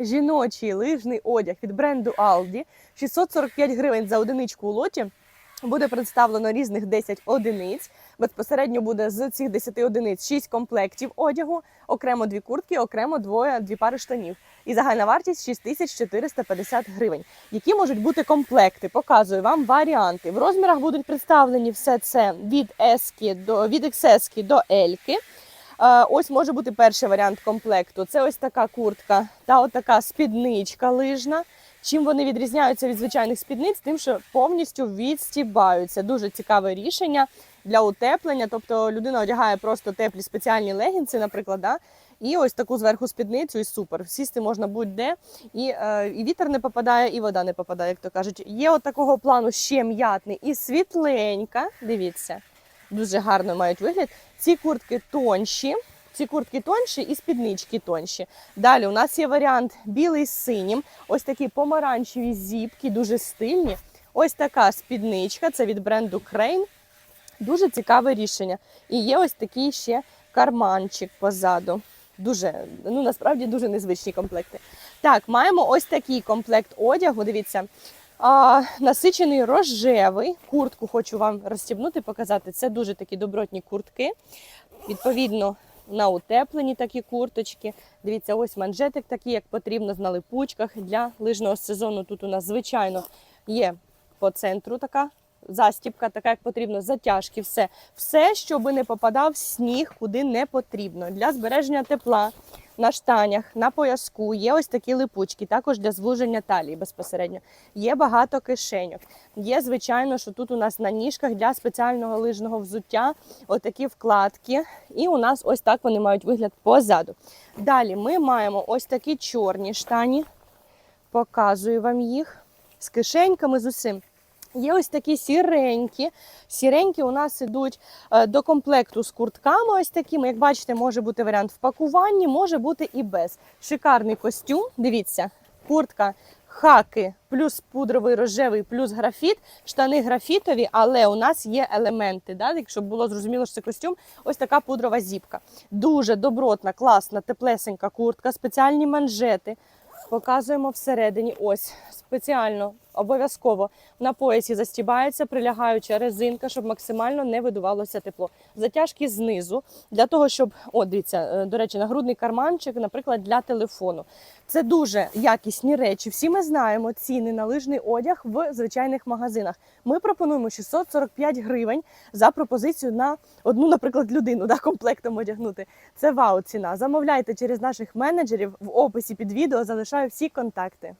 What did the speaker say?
жіночий лижний одяг від бренду Aldi. 645 гривень за одиничку у лоті. Буде представлено різних 10 одиниць. Безпосередньо буде з цих 10 одиниць 6 комплектів одягу, окремо дві куртки, окремо двоє, дві пари штанів. І загальна вартість 6450 гривень. Які можуть бути комплекти? Показую вам варіанти. В розмірах будуть представлені все це від S до від XS до L. Ось може бути перший варіант комплекту. Це ось така куртка та отака спідничка лижна. Чим вони відрізняються від звичайних спідниць? Тим, що повністю відстібаються. Дуже цікаве рішення для утеплення. Тобто людина одягає просто теплі спеціальні легінси, наприклад, да? і ось таку зверху спідницю, і супер. Сісти можна будь-де, і, е, і вітер не попадає, і вода не попадає, як то кажуть. Є от такого плану ще м'ятний і світленька. Дивіться, дуже гарно мають вигляд. Ці куртки тонші. Ці куртки тонші і спіднички тонші. Далі у нас є варіант білий з синім. Ось такі помаранчеві зіпки, дуже стильні. Ось така спідничка, це від бренду Crane. Дуже цікаве рішення. І є ось такий ще карманчик позаду. Дуже, ну насправді дуже незвичні комплекти. Так, маємо ось такий комплект одягу. Дивіться, а, насичений рожевий. Куртку хочу вам розстібнути, показати. Це дуже такі добротні куртки. Відповідно, на утеплені такі курточки. Дивіться, ось манжетик такий, як потрібно, на липучках. Для лижного сезону тут у нас, звичайно, є по центру така застібка, така, як потрібно, затяжки, все. Все, щоб не попадав сніг, куди не потрібно. Для збереження тепла на штанях, на пояску є ось такі липучки, також для звуження талії безпосередньо. Є багато кишеньок. Є, звичайно, що тут у нас на ніжках для спеціального лижного взуття отакі вкладки. І у нас ось так вони мають вигляд позаду. Далі ми маємо ось такі чорні штані. Показую вам їх з кишеньками, з усім. Є ось такі сіренькі. Сіренькі у нас ідуть е, до комплекту з куртками. Ось такими. Як бачите, може бути варіант в пакуванні, може бути і без. Шикарний костюм. Дивіться, куртка. Хаки плюс пудровий рожевий, плюс графіт, штани графітові, але у нас є елементи. Да? Якщо було зрозуміло, що це костюм, ось така пудрова зіпка. Дуже добротна, класна, теплесенька куртка, спеціальні манжети. Показуємо всередині. Ось спеціально обов'язково на поясі застібається прилягаюча резинка, щоб максимально не видувалося тепло. Затяжки знизу для того, щоб о, дивіться, е, до речі, нагрудний карманчик, наприклад, для телефону. Це дуже якісні речі. Всі ми знаємо ціни на лижний одяг в звичайних магазинах. Ми пропонуємо 645 гривень за пропозицію на одну, наприклад, людину да, комплектом одягнути. Це вау ціна. Замовляйте через наших менеджерів в описі під відео. Залишаю всі контакти.